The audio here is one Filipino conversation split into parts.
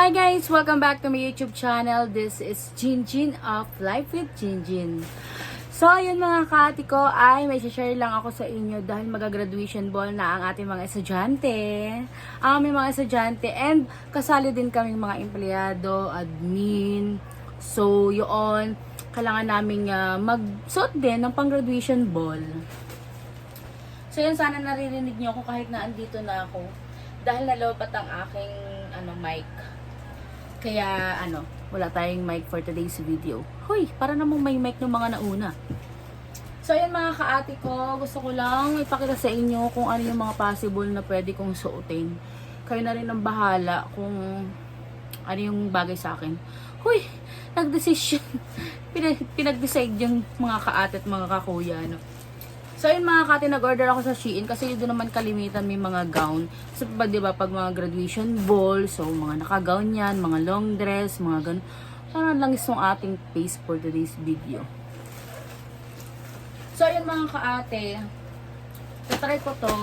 Hi guys! Welcome back to my YouTube channel. This is Jinjin of Life with Jinjin. So, ayun mga kaati ko, ay may share lang ako sa inyo dahil magagraduation ball na ang ating mga estudyante. Ang aming mga estudyante and kasali din kaming mga empleyado, admin. So, yun, kailangan namin uh, magsuot din ng pang-graduation ball. So yun, sana naririnig niyo ako kahit na andito na ako. Dahil nalobat ang aking ano, mic. Kaya ano, wala tayong mic for today's video. Hoy, para namang may mic ng mga nauna. So yun mga kaati ko, gusto ko lang ipakita sa inyo kung ano yung mga possible na pwede kong suotin. Kayo na rin ang bahala kung ano yung bagay sa akin. Hoy, nag-decision. Pinag- Pinag-decide yung mga kaate at mga kakuya. No? So yun mga kati, nag-order ako sa Shein kasi doon naman kalimitan may mga gown. So ba, pag mga graduation ball, so mga naka-gown yan, mga long dress, mga ganun. Parang lang yung ating face for today's video. So yun mga kaate, tatry ko to.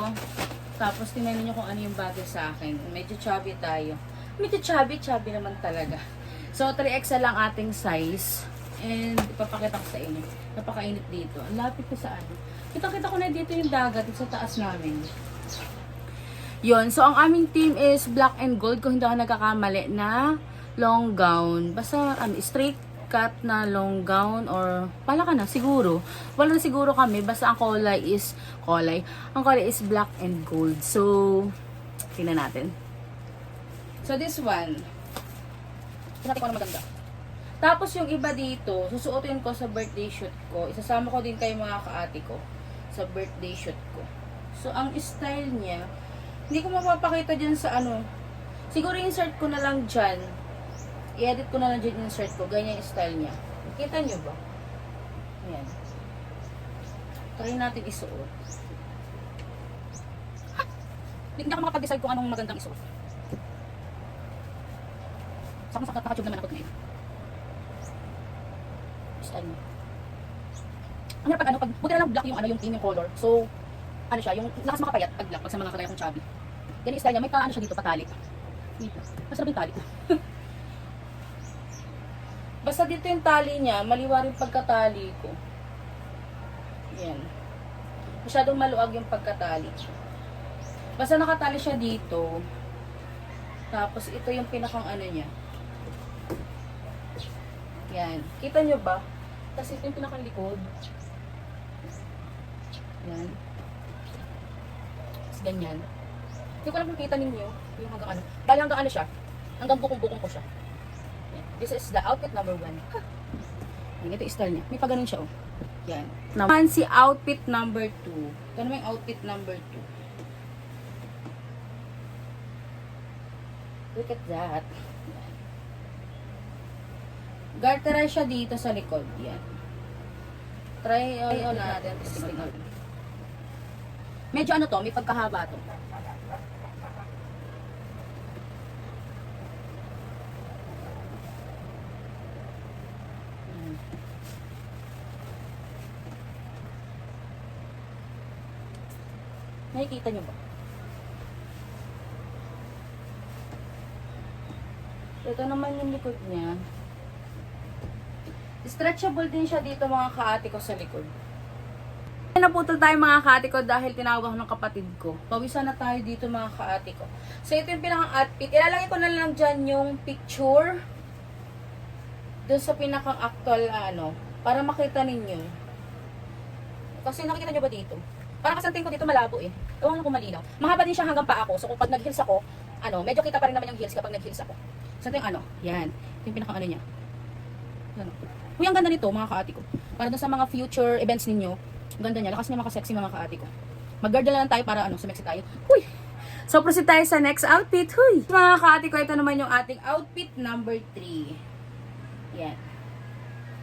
Tapos tingnan niyo kung ano yung bagay sa akin. Medyo chubby tayo. Medyo chubby, chubby naman talaga. So 3XL lang ating size. And ipapakita ko sa inyo. Napakainit dito. Ang lapit ko sa ano. Kita-kita ko na dito yung dagat sa taas namin. Yon, so ang aming team is black and gold kung hindi ako nagkakamali na long gown. Basta ano, straight cut na long gown or pala ka na siguro. Wala na siguro kami basta ang kulay is kulay. Ang kulay is black and gold. So tingnan natin. So this one. Tingnan ko ano maganda. Tapos yung iba dito, susuotin ko sa birthday shoot ko. Isasama ko din kayo mga kaati ko sa birthday shoot ko. So, ang style niya, hindi ko mapapakita dyan sa ano. Siguro insert ko na lang dyan. I-edit ko na lang dyan insert ko. Ganyan yung style niya. Kita nyo ba? Ayan. Try natin isuot. Hindi ako makapag-decide kung anong magandang isuot. Saka sa nakatube naman ako ngayon. Ang hirap pag ano, pag buti na lang black yung ano yung team yung color. So, ano siya, yung lakas makapayat pag black pag sa mga kagaya kong chubby. Yan yung style niya, may pa ano siya dito, patali. Dito. Masarap yung tali. Basta dito yung tali niya, maliwa rin pagkatali ko. Yan. Masyadong maluag yung pagkatali. Basta nakatali siya dito. Tapos ito yung pinakang ano niya. Yan. Kita nyo ba? Tapos ito yung pinakang likod. Yan. Tapos ganyan. Hindi ko alam kung kita ninyo yung hanggang ano. Dahil hanggang ano siya. Hanggang bukong-bukong ko siya. This is the outfit number one. Yan, ito yung style niya. May pa ganun siya oh. Yan. Naman si outfit number two. Ito naman yung outfit number two. Look at that. Garterized siya dito sa likod. Yan. Try on oh, natin. Medyo ano to, may pagkahaba to. Yan. Nakikita nyo ba? Ito naman yung likod niya. Stretchable din siya dito mga kaati ko sa likod. Naputol tayo mga kaati ko dahil tinawag ng kapatid ko. Pawisan na tayo dito mga kaati ko. So ito yung pinakang outfit. Ilalagay ko na lang dyan yung picture doon sa pinakang actual ano para makita ninyo. Kasi nakikita nyo ba dito? Parang kasanting ko dito malabo eh. Ewan ko malinaw. Mahaba din siya hanggang pa ako. So kung pag nag-heels ako, ano, medyo kita pa rin naman yung heels kapag nag-heels ako. So ito yung ano, yan. Ito yung pinakang ano niya. Yan. Uy, ang ganda nito, mga kaati ko. Para dun sa mga future events ninyo, ang ganda niya. Lakas niya makasexy, mga kaati ko. Mag-guard lang tayo para ano, sumexy tayo. Huy! So, proceed tayo sa next outfit. Huy! Mga kaati ko, ito naman yung ating outfit number 3. Yan.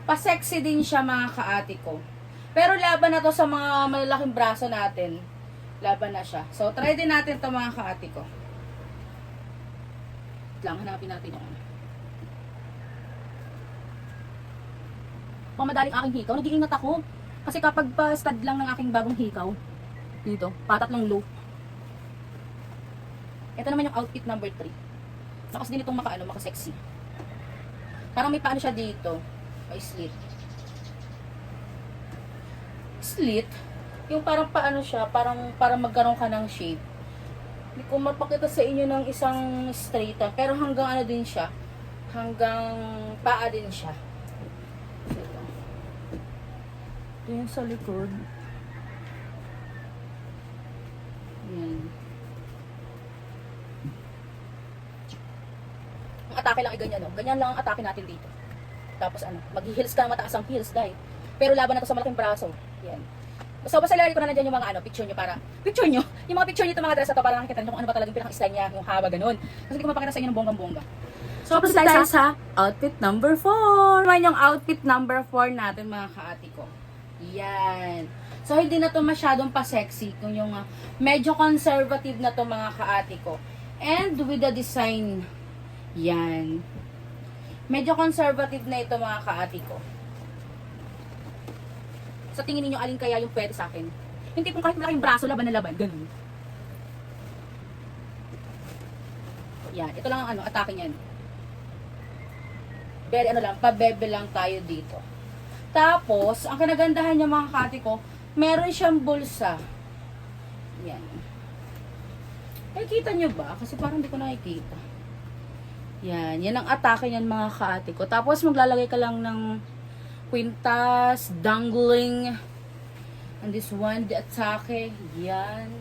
Pa-sexy din siya, mga kaati ko. Pero laban na to sa mga malalaking braso natin. Laban na siya. So, try din natin to mga kaati ko. Lang, hanapin natin yung ano. Pamadaling aking hikaw, nag-iingat ako. Kasi kapag pa stud lang ng aking bagong hikaw, dito, patat ng low. Ito naman yung outfit number 3. Lakas din itong maka, ano, maka sexy. Parang may paano siya dito. May slit. Slit? Yung parang paano siya, parang, parang magkaroon ka ng shape. Hindi ko mapakita sa inyo ng isang straight ah, pero hanggang ano din siya. Hanggang paa din siya. Ito. Ito yung sa likod. Yan. Ang atake lang ay ganyan, no? Ganyan lang ang atake natin dito. Tapos ano, mag-heels ka mataas ang heels, dahil. Pero laban na to sa malaking braso. Yan. So, basta ilagay ko na nandiyan yung mga ano, picture nyo para, picture nyo, yung mga picture nyo itong mga dress na to para nakikita nyo kung ano ba talagang pinaka-style niya, yung haba, ganun. Kasi hindi ko mapakita sa inyo ng bonggang-bongga. So, tapos tayo sa outfit number 4. Naman yung outfit number 4 natin mga kaati ko. Yan. So, hindi na to masyadong pa-sexy. Kung yung ah, medyo conservative na to mga kaati ko. And with the design, yan. Medyo conservative na ito mga kaati ko. Sa tingin niyo alin kaya yung pwede sa akin? Hindi kung kahit malaking braso, laban na laban. Ganun. Yan. Ito lang ang ano, atake niyan. Very ano lang, pabebe lang tayo dito. Tapos, ang kinagandahan niya mga kati ko, meron siyang bulsa. Yan. Nakikita niyo ba? Kasi parang hindi ko nakikita. Yan. Yan ang atake niyan mga kaati ko. Tapos, maglalagay ka lang ng quintas, dangling. And this one, the atake. Yan.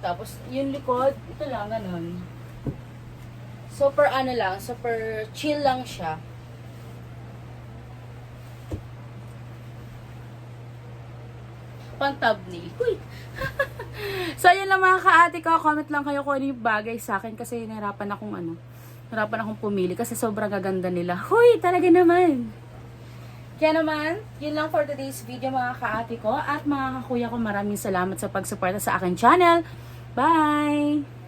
Tapos, yung likod, ito lang, ganun. Super ano lang, super chill lang siya. Pang thumbnail. Uy! so, ayun lang mga kaati ko. Comment lang kayo kung ano yung bagay sa akin kasi nahirapan akong ano. Nahirapan akong pumili kasi sobrang gaganda nila. Huy! Talaga naman! Kaya naman, yun lang for today's video mga kaati ko at mga kakuya ko maraming salamat sa pagsuporta sa aking channel. Bye!